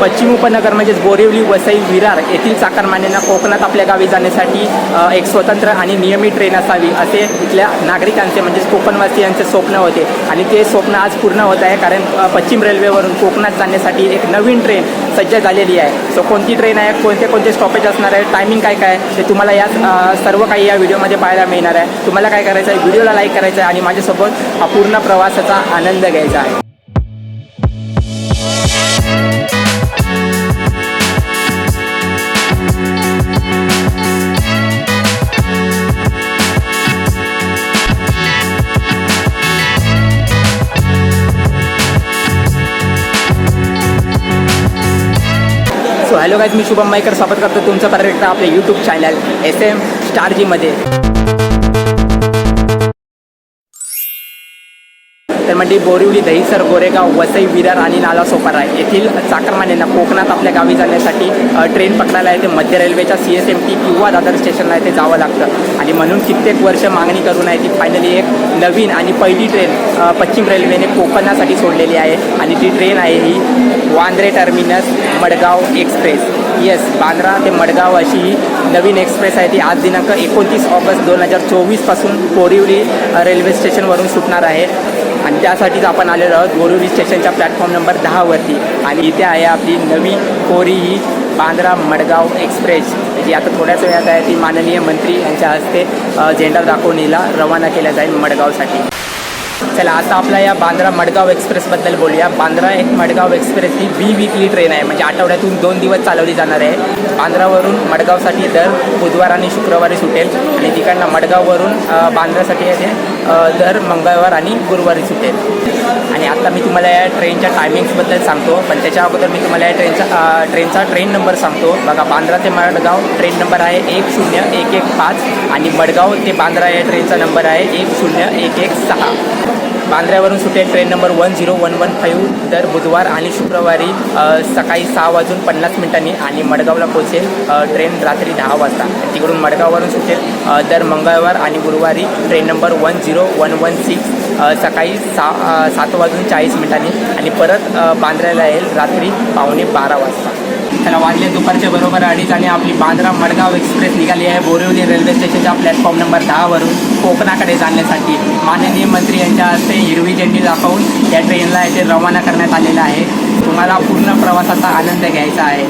पश्चिम उपनगर म्हणजेच बोरिवली वसई विरार येथील चाकरमान्यांना कोकणात आपल्या गावी जाण्यासाठी एक स्वतंत्र आणि नियमित ट्रेन असावी असे इथल्या नागरिकांचे म्हणजेच कोकणवासियांचे स्वप्न होते. आणि ते स्वप्न आज पूर्ण होत आहे कारण पश्चिम रेल्वेवरून कोकणात जाण्यासाठी एक नवीन ट्रेन सज्ज झालेली आहे. सो कोणती ट्रेन आहे कोणते कोणते स्टॉपेज असणार आहे टायमिंग काय काय ते तुम्हाला या सर्व काही या व्हिडिओमध्ये पाहायला मिळणार आहे. तुम्हाला काय करायचं आहे व्हिडिओला लाईक करायचं आहे आणि माझ्यासोबत हा पूर्ण प्रवासाचा आनंद घ्यायचा आहे. हॅलो गाईज मी शुभम माईकर स्वागत करतो तुमचं परत आपल्या YouTube channel S M star तर म्हणजे बोरिवली दहिसर गोरेगाव वसई विरार आणि नालासोपारा येथील चाकरमान्यांना कोकणात आपल्या गावी जाण्यासाठी ट्रेन पकडायला येते. मध्य रेल्वेच्या सी एस एम टी किंवा दादर स्टेशनला येथे जावं लागतं. आणि म्हणून कित्येक वर्ष मागणी करून आहे ती फायनली एक नवीन आणि पहिली ट्रेन पश्चिम रेल्वेने कोकणासाठी सोडलेली आहे. आणि ती ट्रेन आहे ही Vandre terminus Madgaon express. Yes Bandra ते मडगाव अशी ही नवीन एक्सप्रेस आहे ती आज दिनांक एकोणतीस ऑगस्ट दोन हजार चोवीसपासून बोरिवली रेल्वे स्टेशनवरून सुटणार आहे. आणि त्यासाठीच आपण आलेलो आहोत बोरिवली स्टेशनच्या प्लॅटफॉर्म नंबर दहावरती आणि इथे आहे आपली नवी कोरी ही बांद्रा मडगाव एक्सप्रेस. जी आता थोड्याच वेळात आहे ती माननीय मंत्री यांच्या हस्ते झेंडा दाखवणीला रवाना केल्या जाईल मडगावसाठी. चला आता आपला या बांद्रा मडगाव एक्सप्रेसबद्दल बोलूया. बांद्रा एक मडगाव एक्सप्रेस ही बी वीकली ट्रेन आहे. म्हणजे आठवड्यातून दोन दिवस चालवली जाणार आहे. बांद्रावरून मडगावसाठी दर बुधवार आणि शुक्रवारी सुटेल. आणि तिकडनं मडगाववरून बांद्रासाठी येते. दर मंगळवार आणि गुरुवारी सुटेल आणि आता मी तुम्हाला या ट्रेनच्या टायमिंग्सबद्दल सांगतो पण त्याच्या अगोदर मी तुम्हाला या ट्रेनचा ट्रेनचा ट्रेन नंबर सांगतो. बघा बांद्रा ते मडगाव ट्रेन नंबर आहे एक शून्य एक एक पाच आणि मडगाव ते बांद्रा या ट्रेनचा नंबर आहे एक शून्य एक एक सहा. बांद्र्यावरून सुटेल train number one zero one one five दर बुधवार आणि शुक्रवारी सकाळी सहा वाजून पन्नास मिनिटांनी आणि मडगावला पोहोचेल ट्रेन रात्री दहा वाजता. तिकडून मडगाववरून सुटेल दर मंगळवार आणि गुरुवारी train number one zero one one six सकाळी सा सात वाजून चाळीस मिनिटांनी आणि परत बांद्र्याला येईल रात्री पावणे बारा वाजता. त्याला वाजले दुपारच्या बरोबर अडीच आणि आपली बांद्रा मडगाव एक्सप्रेस निघाली आहे. बोरिवली रेल्वे स्टेशनच्या प्लॅटफॉर्म नंबर दहावरून कोकणाकडे जाण्यासाठी माननीय मंत्री यांच्या हस्ते हिरवी झेंडी दाखवून या ट्रेनला येथे रवाना करण्यात आलेला आहे. तुम्हाला पूर्ण प्रवासाचा आनंद घ्यायचा आहे.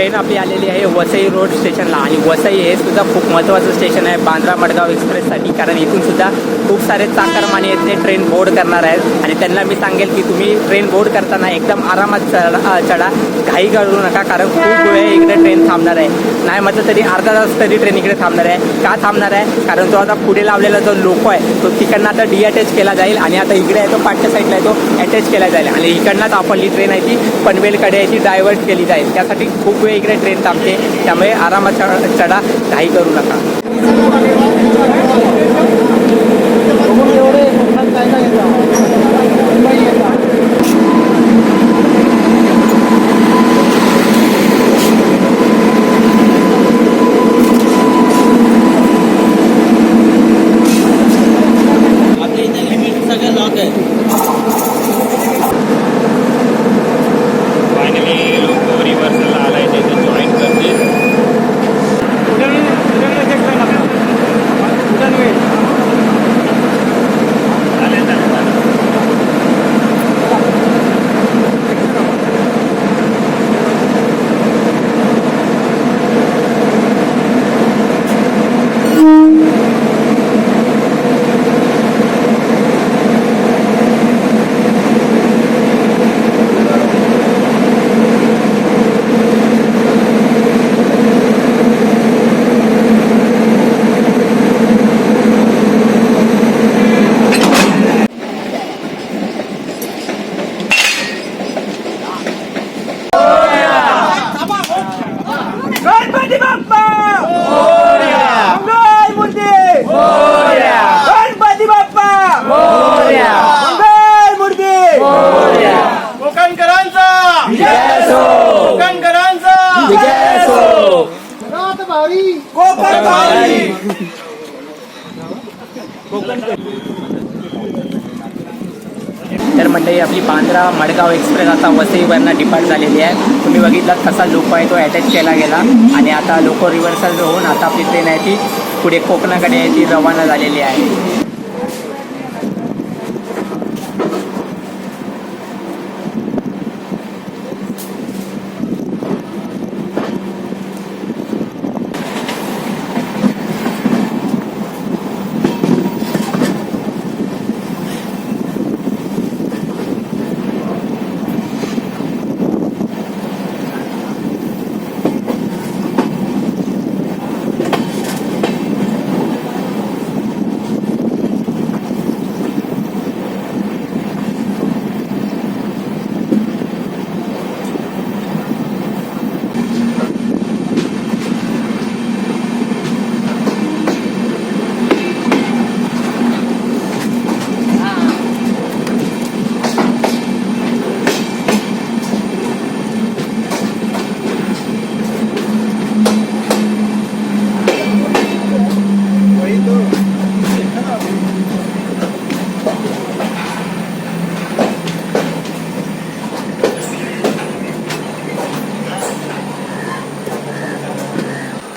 ट्रेन आपली आलेली आहे वसई रोड स्टेशनला आणि वसई हे सुद्धा खूप महत्त्वाचं स्टेशन आहे बांद्रा मडगाव एक्सप्रेससाठी कारण इथून सुद्धा खूप सारे चाकरमाने येते ट्रेन बोर्ड करणार आहेत. आणि त्यांना मी सांगेल की तुम्ही ट्रेन बोर्ड करताना एकदम आरामात चढा चढा. घाई करू नका कारण खूप वेळ इकडे ट्रेन थांबणार आहे. नाही म्हटलं तरी अर्धा तास तरी ट्रेन इकडे थांबणार आहे. का थांबणार आहे? कारण तो आता पुढे लावलेला जो लोको आहे तो तिकडनं आता डीअटॅच केला जाईल. आणि आता इकडे आहे तो पाठच्या साईडला आहे तो अटॅच केला जाईल. आणि इकडनंच आपली ट्रेन आहे ती पनवेलकडे आहे ती डायव्हर्ट केली जाईल. त्यासाठी खूप वेळ इकडे ट्रेन थांबते त्यामुळे आरामात चढ- चढा घाई करू नका. आपल्या इथे लिमिट सगळं लॉक आहे फायनली लोक रिव्हर्सलला आलाय त्याचे जॉईन करतील चालेल चालेल चालेल गणपती बाप्पा मंगल मूर्ती गणपती बाप्पा मंगल मूर्ती कोकणकरांचा कोकणकरांचा कोकण भारी तर मंडळी आपली बांद्रा मडगाव एक्सप्रेस आता वसईवरनं डिपार्ट झालेली आहे. तुम्ही बघितलात कसा लोको आहे तो अटॅच केला गेला. आणि आता लोको रिव्हर्सल होऊन आता आपली ट्रेन आहे ती पुढे कोकणाकडे ती रवाना झालेली आहे.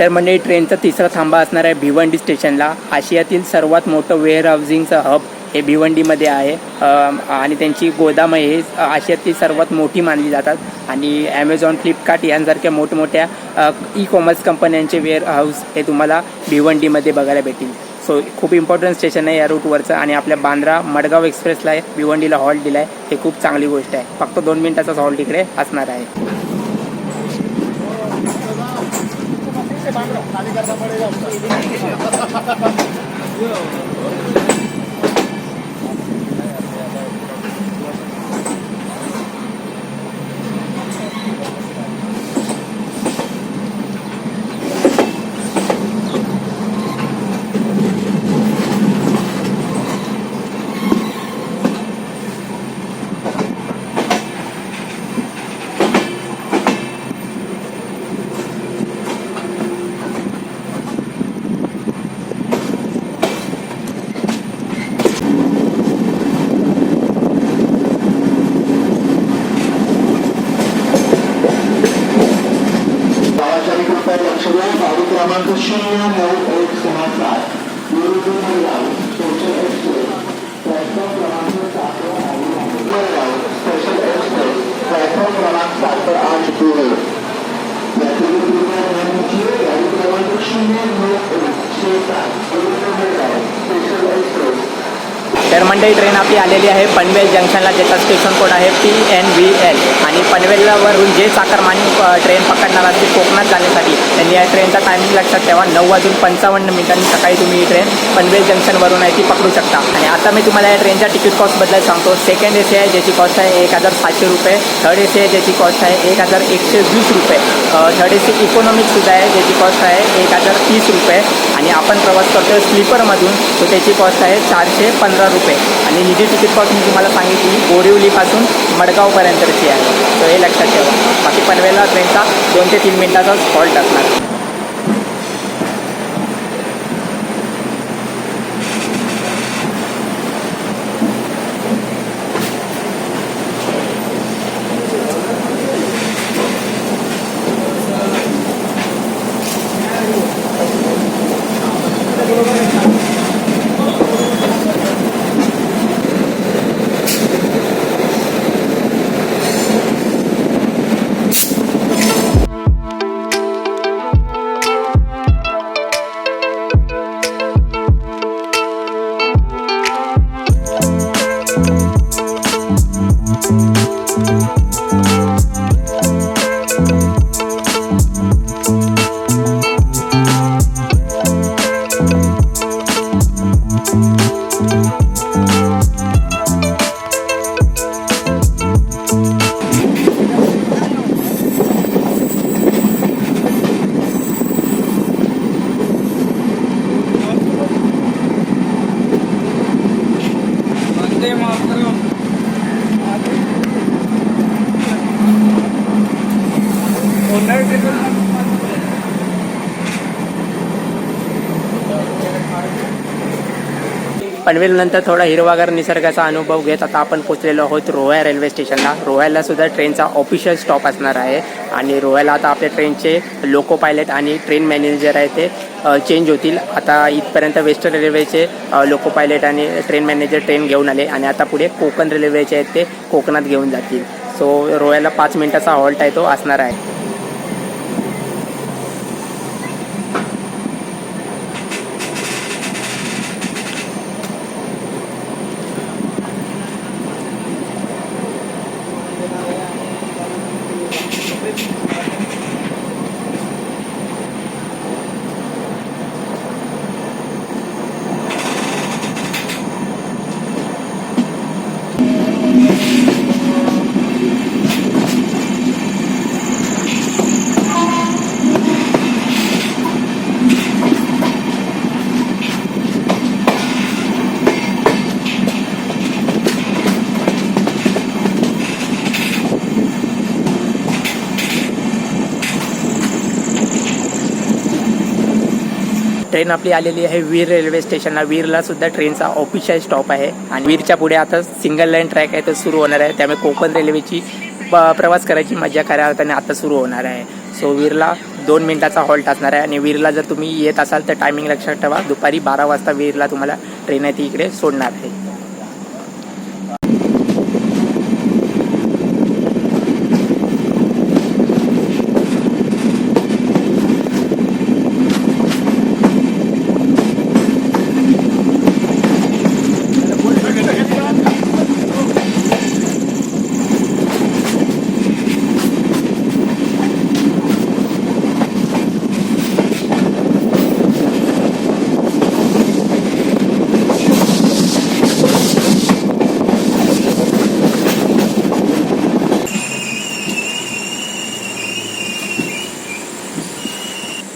तर म्हणजे ट्रेनचा तिसरा थांबा असणार आहे भिवंडी स्टेशनला. आशियातील सर्वात मोठं वेअर हाऊसिंगचं हब हे भिवंडीमध्ये आहे. आणि त्यांची गोदामं हे आशियातील सर्वात मोठी मानली जातात. आणि ॲमेझॉन फ्लिपकार्ट यांसारख्या मोठमोठ्या ई कॉमर्स कंपन्यांचे वेअर हाऊस हे तुम्हाला भिवंडीमध्ये बघायला भेटतील. सो खूप इम्पॉर्टंट स्टेशन आहे या रूटवरचं आणि आपल्या बांद्रा मडगाव एक्सप्रेसला भिवंडीला हॉल्ट दिला आहे हे खूप चांगली गोष्ट आहे. फक्त दोन मिनिटाचाच हॉल्ट इकडे असणार आहे. गावाच्या मंडई ट्रेन आपली आलेली आहे पनवेल जंक्शनला ज्याचा स्टेशन कोड आहे पी एन व्ही एल आणि पनवेलवरून जे चाकरमानी ट्रेन पकडणार असते कोकणात जाण्यासाठी त्यांनी या ट्रेनचा टायमिंग लक्षात ठेवा. नऊ वाजून पंचावन्न मिनिटांनी सकाळी तुम्ही ही ट्रेन पनवेल जंक्शनवरून आहे ती पकडू शकता. आणि आता मी तुम्हाला या ट्रेनच्या तिकीट कॉस्टबद्दल सांगतो. सेकंड ए सी आहे ज्याची कॉस्ट आहे एक हजार सातशे रुपये. थर्ड ए सी आहे ज्याची कॉस्ट आहे एक हजार एकशे वीस रुपये थर्ड ए सी इकॉनॉमिकसुद्धा आहे ज्याची कॉस्ट आहे एक हजार तीस रुपये. आणि आपण प्रवास करतो स्लीपरमधून तर त्याची कॉस्ट आहे चारशे पंधरा रुपये. आणि ही जी तिकीट कॉस्ट मी तुम्हाला सांगितली बोरिवलीपासून मडगावपर्यंतची आहे. तर हे लक्षात ठेवा. बाकी पनवेलला ट्रेनचा दोन ते तीन मिनिटाचा फॉल्ट असणार. Всем पनवेलनंतर थोडा हिरवागार निसर्गाचा अनुभव घेत आता आपण पोचलेलो आहोत रोह्या रेल्वे स्टेशनला. रोह्याला सुद्धा ट्रेनचा ऑफिशियल स्टॉप असणार आहे आणि रोह्याला आता आपल्या ट्रेनचे लोको पायलट आणि ट्रेन मॅनेजर आहे ते चेंज होतील. आता इथपर्यंत वेस्टर्न रेल्वेचे लोको पायलट आणि ट्रेन मॅनेजर ट्रेन घेऊन आले आणि आता पुढे कोकण रेल्वेचे आहेत ते कोकणात घेऊन जातील. सो रोह्याला पाच मिनिटाचा हॉल्ट आहे तो असणार आहे. ट्रेन आपली आलेली आहे वीर रेल्वे स्टेशनला. वीरला सुद्धा ट्रेनचा ऑफिशियल स्टॉप आहे. आणि वीरच्या पुढे आता सिंगल लाईन ट्रॅक आहे तो सुरू होणार आहे. त्यामुळे कोकण रेल्वेची प- प्रवास करायची मजा करा त्याने आता सुरू होणार आहे. सो वीरला दोन मिनिटाचा हॉल्ट असणार आहे. आणि वीरला जर तुम्ही येत असाल तर टायमिंग लक्षात ठेवा. दुपारी बारा वाजता वीरला तुम्हाला ट्रेन आहे ती इकडे सोडणार आहे.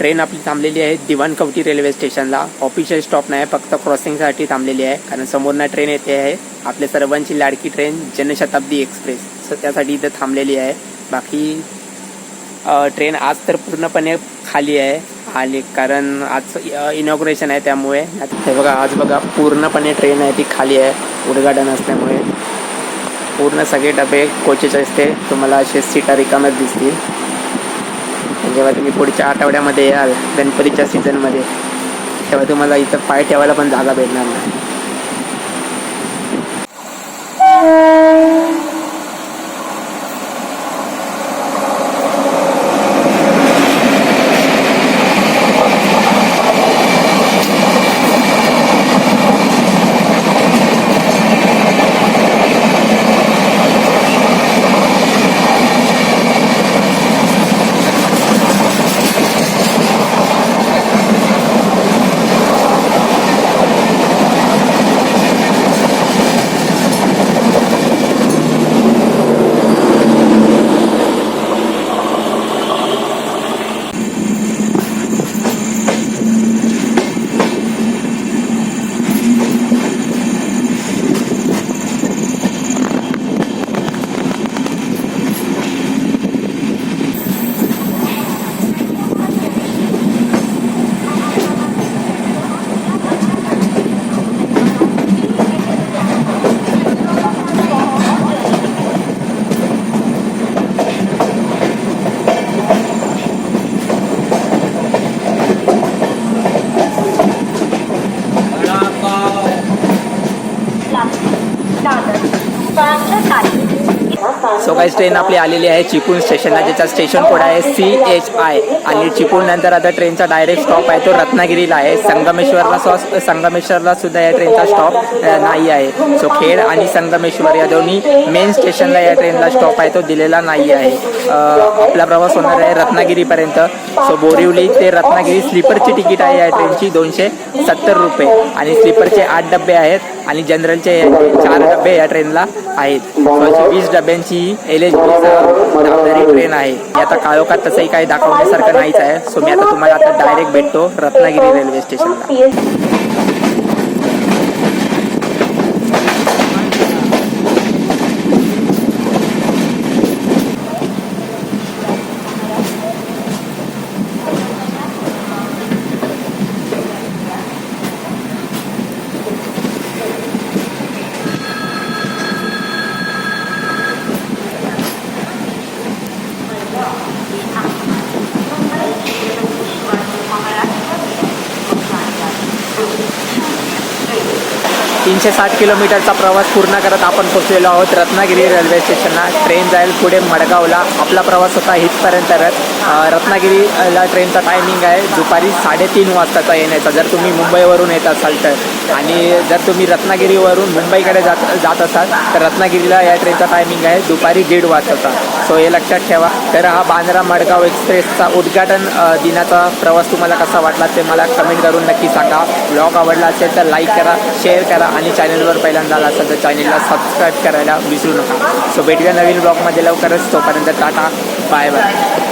ट्रेन आपली थांबलेली आहे. दिवाणकवटी रेल्वे स्टेशनला. ऑफिशियल स्टॉप नाही फक्त क्रॉसिंगसाठी थांबलेली आहे. कारण समोरनं ट्रेन येते आहे. आपल्या सर्वांची लाडकी ट्रेन जनशताब्दी एक्सप्रेस. सो त्यासाठी इथं थांबलेली आहे. बाकी ट्रेन आज तर पूर्णपणे खाली आहे. आणि कारण आज इनॉग्रेशन आहे त्यामुळे. हे बघा आज बघा पूर्णपणे ट्रेन आहे ती खाली आहे. उद्घाटन असल्यामुळे. पूर्ण सगळे डबे कोचेस असते. तुम्हाला असे सीटा रिकाम्यात दिसतील. जेव्हा तुम्ही पुढच्या आठवड्यामध्ये याल गणपतीच्या सीझनमध्ये तेव्हा तुम्हाला इथं पाय ठेवायला पण जागा भेटणार नाही. सो ट्रेन आपली आलेली आहे चिपळूण स्टेशनला ज्याचा स्टेशन कोड आहे सी एच आय आणि चिपळूण नंतर आता ट्रेनचा डायरेक्ट स्टॉप आहे तो रत्नागिरीला आहे. संगमेश्वरला सॉ संगमेश्वरला सुद्धा या ट्रेनचा स्टॉप नाही आहे. सो खेड आणि संगमेश्वर या दोन्ही मेन स्टेशनला या ट्रेनला स्टॉप आहे तो दिलेला नाही आहे. आपला प्रवास होणार आहे रत्नागिरीपर्यंत. सो बोरिवली ते रत्नागिरी स्लीपरची तिकीट आहे या ट्रेनची दोनशे सत्तर रुपये. आणि स्लीपरचे आठ डबे आहेत आणि जनरलचे चार डबे या ट्रेनला आहेत. सोळाशे वीस डब्यांची एल एच बी ट्रेन आहे. आता काळोखात तसंही काही दाखवण्यासारखं नाहीच आहे. सो मी आता तुम्हाला आता डायरेक्ट भेटतो रत्नागिरी रेल्वे स्टेशनला तीनशे साठ किलोमीटरचा प्रवास पूर्ण करत आपण पोचलेलो आहोत रत्नागिरी रेल्वे स्टेशनला ट्रेन जाईल पुढे मडगावला. आपला प्रवास होता इथपर्यंत अं, रत्नागिरीला ट्रेनचा टायमिंग आहे दुपारी साडेतीन वाजताचा येण्याचा. जर तुम्ही मुंबईवरून येत असाल तर. आणि जर तुम्ही रत्नागिरीवरून मुंबईकडे जात जात असाल तर रत्नागिरीला या ट्रेनचा टायमिंग आहे दुपारी दीड वाजताचा सो हे लक्षात ठेवा. तर हा बांद्रा मडगाव एक्सप्रेसचा उद्घाटन दिनाचा प्रवास तुम्हाला कसा वाटला ते मला कमेंट करून नक्की सांगा. ब्लॉग आवडला असेल तर लाईक करा शेअर करा आणि चॅनलवर पहिल्यांदा आला असेल तर चॅनलला सबस्क्राईब करायला विसरू नका. सो भेटूया नवीन ब्लॉगमध्ये लवकरच. तोपर्यंत टाटा. Bye bye